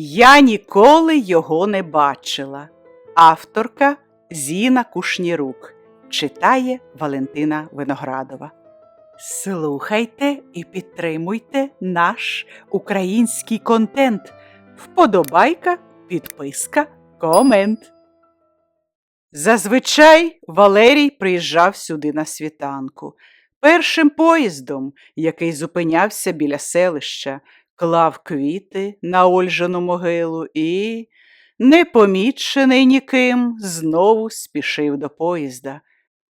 Я ніколи його не бачила. Авторка Зіна Кушнірук читає Валентина Виноградова. Слухайте і підтримуйте наш український контент. Вподобайка, підписка, комент. Зазвичай Валерій приїжджав сюди на світанку. Першим поїздом, який зупинявся біля селища, клав квіти на Ольжану могилу і, непомічений ніким, знову спішив до поїзда.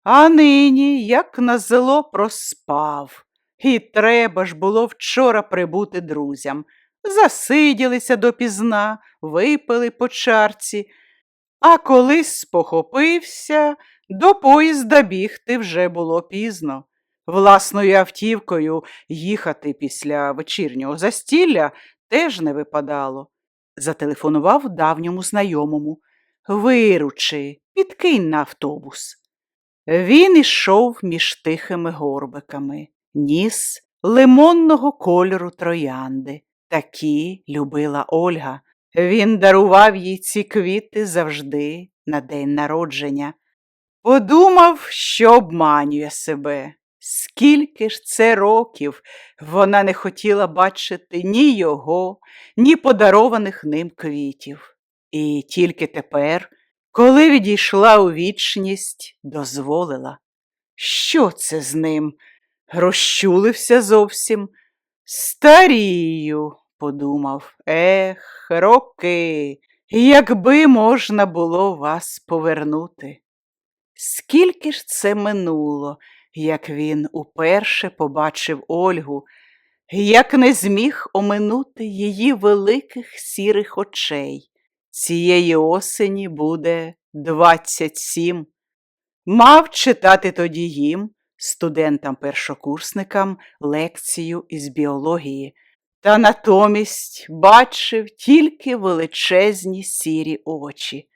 А нині, як на зло, проспав. І треба ж було вчора прибути друзям. Засиділися допізна, випили по чарці, а коли спохопився, до поїзда бігти вже було пізно. Власною автівкою їхати після вечірнього застілля теж не випадало. Зателефонував давньому знайомому. Виручи, підкинь на автобус. Він ішов між тихими горбиками, ніс лимонного кольору троянди. Такі любила Ольга. Він дарував їй ці квіти завжди на день народження. Подумав, що обманює себе. Скільки ж це років вона не хотіла бачити ні його, ні подарованих ним квітів. І тільки тепер, коли відійшла у вічність, дозволила. Що це з ним? Розчулився зовсім. Старію, подумав, ех, роки, якби можна було вас повернути. Скільки ж це минуло, як він уперше побачив Ольгу, як не зміг оминути її великих сірих очей. Цієї осені буде двадцять сім. Мав читати тоді їм, студентам-першокурсникам, лекцію із біології, та натомість бачив тільки величезні сірі очі.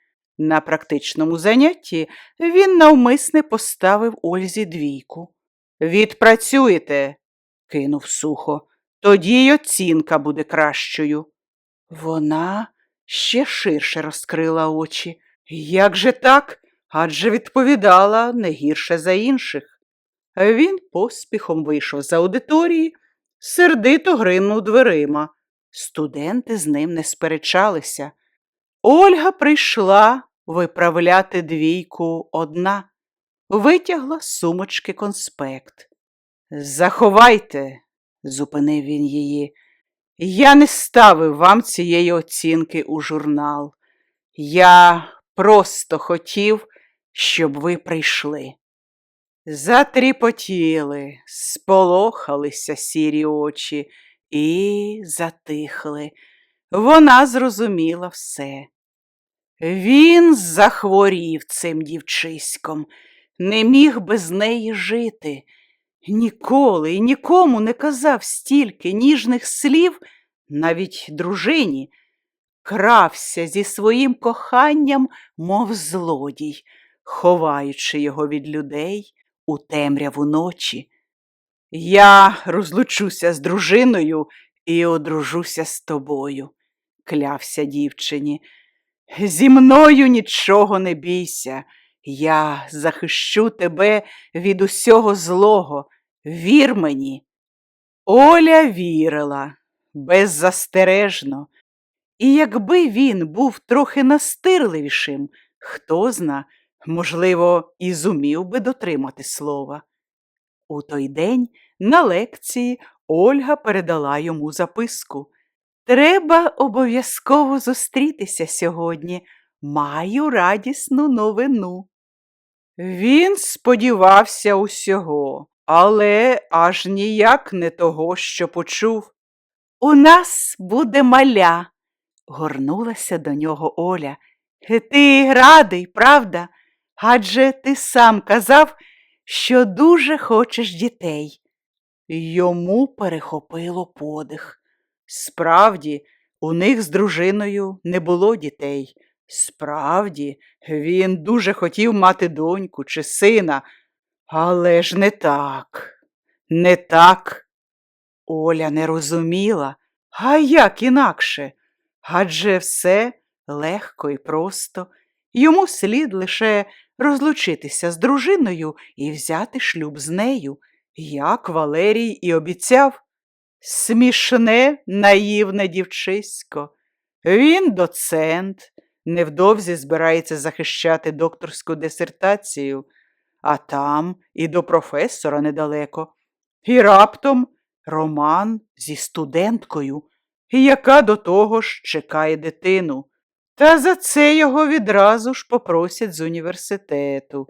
На практичному занятті він навмисне поставив Ользі двійку. Відпрацюєте, кинув сухо, тоді й оцінка буде кращою. Вона ще ширше розкрила очі. Як же так? Адже відповідала не гірше за інших. Він поспіхом вийшов з аудиторії, сердито гримнув дверима. Студенти з ним не сперечалися. Ольга прийшла виправляти двійку одна, витягла з сумочки конспект. Заховайте, зупинив він її. Я не ставив вам цієї оцінки у журнал. Я просто хотів, щоб ви прийшли. Затріпотіли, сполохалися сірі очі і затихли. Вона зрозуміла все. Він захворів цим дівчиськом, не міг без неї жити. Ніколи і нікому не казав стільки ніжних слів, навіть дружині, крався зі своїм коханням, мов злодій, ховаючи його від людей у темряву ночі. Я розлучуся з дружиною і одружуся з тобою, клявся дівчині. Зі мною нічого не бійся. Я захищу тебе від усього злого. Вір мені. Оля вірила беззастережно. І якби він був трохи настирливішим, хто зна, можливо, і зумів би дотримати слова. У той день на лекції Ольга передала йому записку. Треба обов'язково зустрітися сьогодні. Маю радісну новину. Він сподівався усього, але аж ніяк не того, що почув. У нас буде маля, горнулася до нього Оля. Ти радий, правда? Адже ти сам казав, що дуже хочеш дітей. Йому перехопило подих. Справді, у них з дружиною не було дітей. Справді, він дуже хотів мати доньку чи сина, але ж не так, не так. Оля не розуміла, а як інакше? Адже все легко і просто. Йому слід лише розлучитися з дружиною і взяти шлюб з нею, як Валерій і обіцяв. Смішне, наївне дівчисько. Він доцент, невдовзі збирається захищати докторську дисертацію, а там і до професора недалеко. І раптом роман зі студенткою, яка до того ж чекає дитину. Та за це його відразу ж попросять з університету.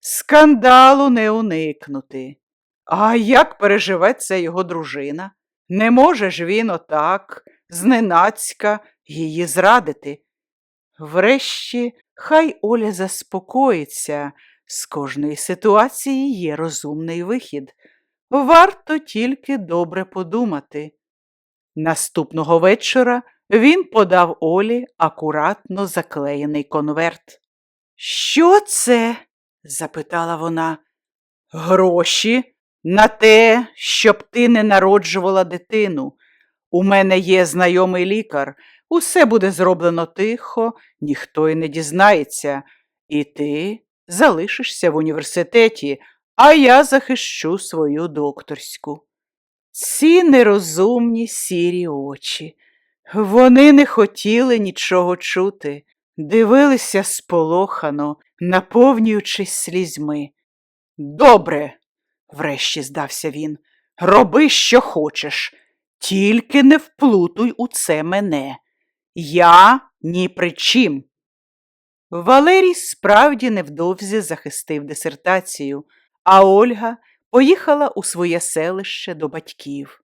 Скандалу не уникнути. А як переживе це його дружина? Не може ж він отак, зненацька, її зрадити. Врешті, хай Оля заспокоїться, з кожної ситуації є розумний вихід. Варто тільки добре подумати. Наступного вечора він подав Олі акуратно заклеєний конверт. Що це? запитала вона. Гроші на те, щоб ти не народжувала дитину. У мене є знайомий лікар. Усе буде зроблено тихо, ніхто й не дізнається. І ти залишишся в університеті, а я захищу свою докторську. Ці нерозумні сірі очі. Вони не хотіли нічого чути, дивилися сполохано, наповнюючись слізьми. Добре, врешті здався він, роби, що хочеш, тільки не вплутуй у це мене. Я ні при чим. Валерій справді невдовзі захистив дисертацію, а Ольга поїхала у своє селище до батьків.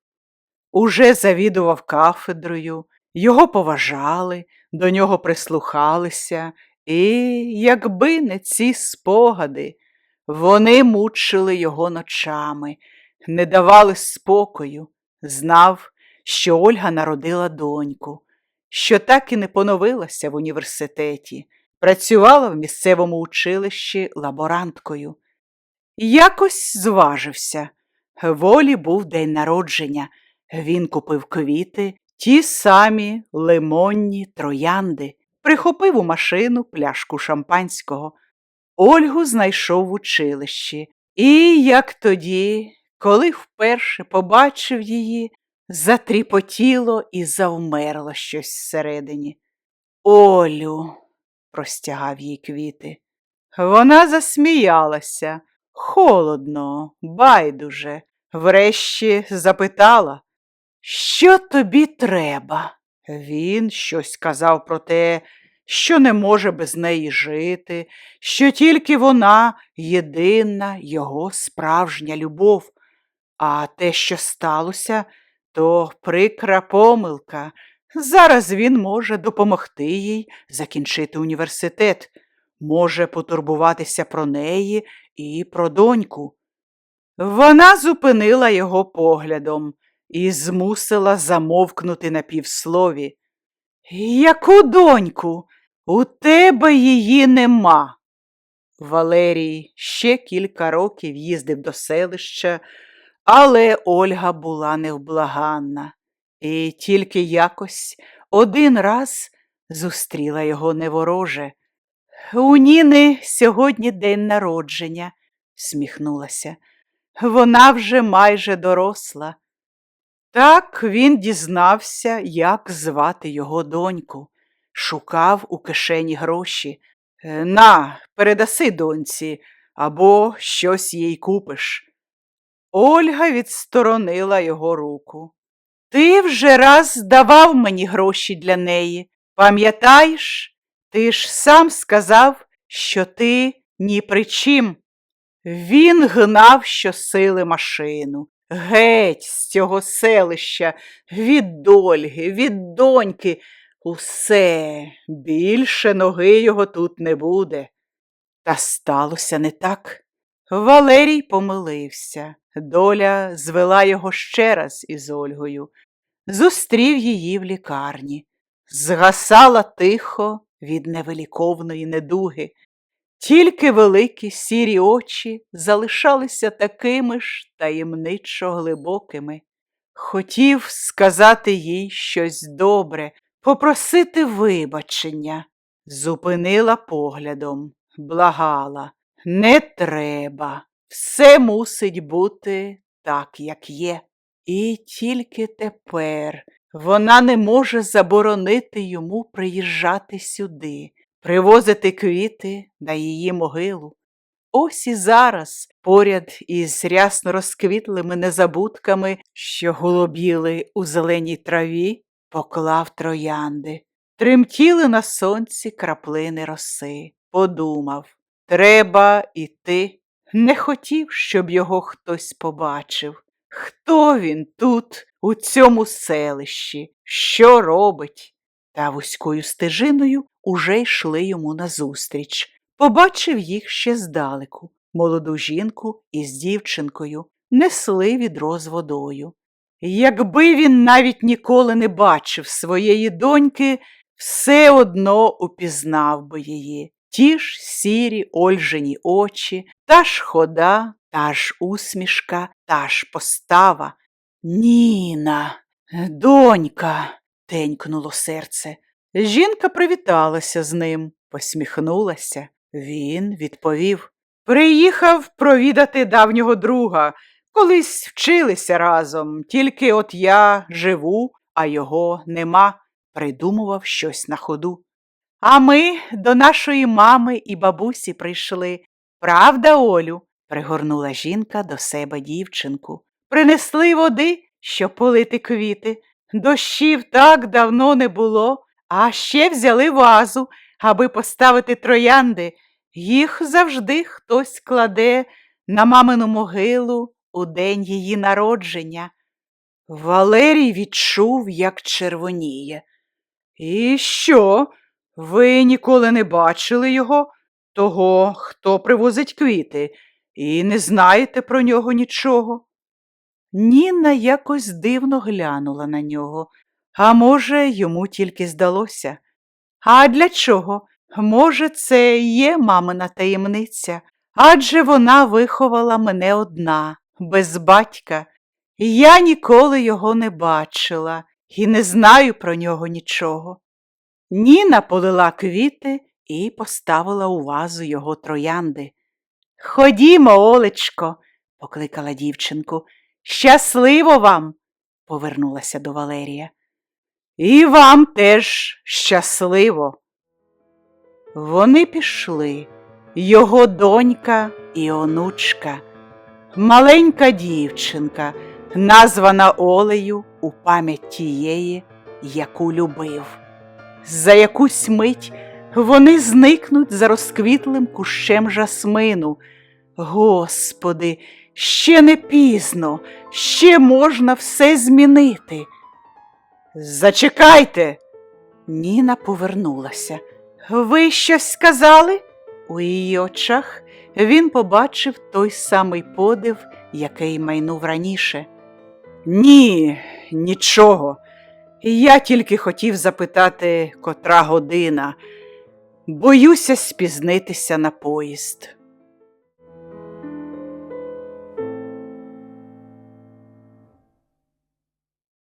Уже завідував кафедрою, його поважали, до нього прислухалися, і, якби не ці спогади, вони мучили його ночами, не давали спокою, знав, що Ольга народила доньку, що так і не поновилася в університеті, працювала в місцевому училищі лаборанткою. Якось зважився. Волі був день народження. Він купив квіти, ті самі лимонні троянди, прихопив у машину пляшку шампанського. Ольгу знайшов в училищі, і, як тоді, коли вперше побачив її, затріпотіло і завмерло щось всередині. Олю, простягав їй квіти. Вона засміялася, холодно, байдуже, врешті запитала, що тобі треба? Він щось казав про те, що не може без неї жити, що тільки вона єдина його справжня любов, а те, що сталося, то прикра помилка. Зараз він може допомогти їй закінчити університет, може потурбуватися про неї і про доньку. Вона зупинила його поглядом і змусила замовкнути на півслові. Яку доньку? У тебе її нема. Валерій ще кілька років їздив до селища, але Ольга була невблаганна, і тільки якось один раз зустріла його невороже. У Ніни сьогодні день народження, сміхнулася. Вона вже майже доросла. Так він дізнався, як звати його доньку, шукав у кишені гроші. «Е, На, передаси доньці, або щось їй купиш. Ольга відсторонила його руку. Ти вже раз давав мені гроші для неї. Пам'ятаєш? Ти ж сам сказав, що ти ні при чим. Він гнав щосили машину. Геть з цього селища, від Ольги, від доньки. Усе більше ноги його тут не буде. Та сталося не так. Валерій помилився. Доля звела його ще раз із Ольгою. Зустрів її в лікарні. Згасала тихо від невеликовної недуги. Тільки великі сірі очі залишалися такими ж таємничо глибокими. Хотів сказати їй щось добре, попросити вибачення. Зупинила поглядом, благала. Не треба. Все мусить бути так, як є. І тільки тепер вона не може заборонити йому приїжджати сюди, привозити квіти на її могилу. Ось і зараз, поряд із рясно розквітлими незабудками, що голубіли у зеленій траві, поклав троянди. Тремтіли на сонці краплини роси. Подумав, треба іти. Не хотів, щоб його хтось побачив. Хто він тут, у цьому селищі, що робить? Та вузькою стежиною уже йшли йому назустріч. Побачив їх ще здалеку. Молоду жінку із дівчинкою несли відро з водою. Якби він навіть ніколи не бачив своєї доньки, все одно упізнав би її. Ті ж сірі ольжені очі, та ж хода, та ж усмішка, та ж постава. Ніна, донька, тенькнуло серце. Жінка привіталася з ним, посміхнулася. Він відповів Приїхав провідати давнього друга. Колись вчилися разом, тільки от я живу, а його нема, придумував щось на ходу. А ми до нашої мами і бабусі прийшли. Правда, Олю? пригорнула жінка до себе дівчинку. Принесли води, щоб полити квіти. Дощів так давно не було, а ще взяли вазу, аби поставити троянди. Їх завжди хтось кладе на мамину могилу у день її народження. Валерій відчув, як червоніє. І що? Ви ніколи не бачили його, того, хто привозить квіти, і не знаєте про нього нічого? Ніна якось дивно глянула на нього, а може, йому тільки здалося. А для чого? Може, це і є мамина таємниця, адже вона виховала мене одна, без батька. Я ніколи його не бачила і не знаю про нього нічого. Ніна полила квіти і поставила у вазу його троянди. Ходімо, Олечко, покликала дівчинку. Щасливо вам, повернулася до Валерія. І вам теж щасливо. Вони пішли, його донька і онучка, маленька дівчинка, названа Олею у пам'ять тієї, яку любив. За якусь мить вони зникнуть за розквітлим кущем жасмину. Господи, ще не пізно, ще можна все змінити. Зачекайте. Ніна повернулася. Ви щось сказали? У її очах він побачив той самий подив, який майнув раніше. Ні, нічого. Я тільки хотів запитати, котра година. Боюся спізнитися на поїзд.